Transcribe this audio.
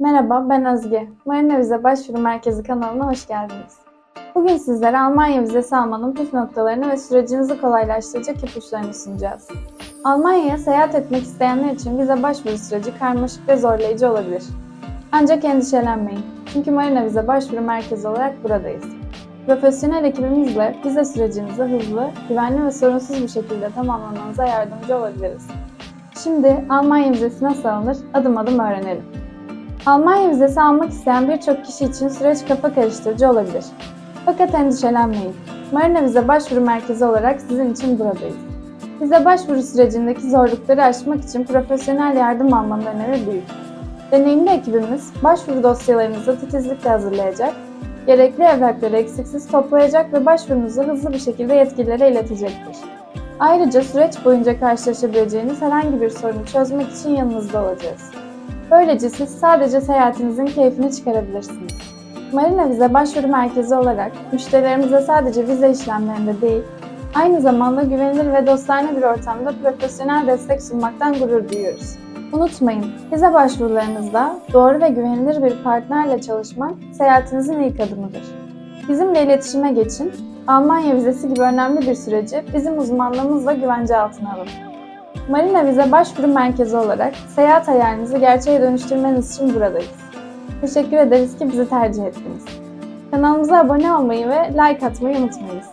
Merhaba, ben Özge. Marina Vize Başvuru Merkezi kanalına hoş geldiniz. Bugün sizlere Almanya vizesi almanın püf noktalarını ve sürecinizi kolaylaştıracak ipuçlarını sunacağız. Almanya'ya seyahat etmek isteyenler için vize başvuru süreci karmaşık ve zorlayıcı olabilir. Ancak endişelenmeyin. Çünkü Marina Vize Başvuru Merkezi olarak buradayız. Profesyonel ekibimizle vize sürecinizi hızlı, güvenli ve sorunsuz bir şekilde tamamlamanıza yardımcı olabiliriz. Şimdi Almanya vizesi nasıl alınır adım adım öğrenelim. Almanya vizesi almak isteyen birçok kişi için süreç kafa karıştırıcı olabilir. Fakat endişelenmeyin. Marina Vize Başvuru Merkezi olarak sizin için buradayız. Vize başvuru sürecindeki zorlukları aşmak için profesyonel yardım almanın önemi büyük. Deneyimli ekibimiz başvuru dosyalarınızı titizlikle hazırlayacak, gerekli evrakları eksiksiz toplayacak ve başvurunuzu hızlı bir şekilde yetkililere iletecektir. Ayrıca süreç boyunca karşılaşabileceğiniz herhangi bir sorunu çözmek için yanınızda olacağız. Böylece siz sadece seyahatinizin keyfini çıkarabilirsiniz. Marina Vize Başvuru Merkezi olarak müşterilerimize sadece vize işlemlerinde değil, aynı zamanda güvenilir ve dostane bir ortamda profesyonel destek sunmaktan gurur duyuyoruz. Unutmayın, vize başvurularınızda doğru ve güvenilir bir partnerle çalışmak seyahatinizin ilk adımıdır. Bizimle iletişime geçin, Almanya vizesi gibi önemli bir süreci bizim uzmanlığımızla güvence altına alın. Marina Vize Başvuru Merkezi olarak seyahat hayalinizi gerçeğe dönüştürmeniz için buradayız. Teşekkür ederiz ki bizi tercih ettiniz. Kanalımıza abone olmayı ve like atmayı unutmayınız.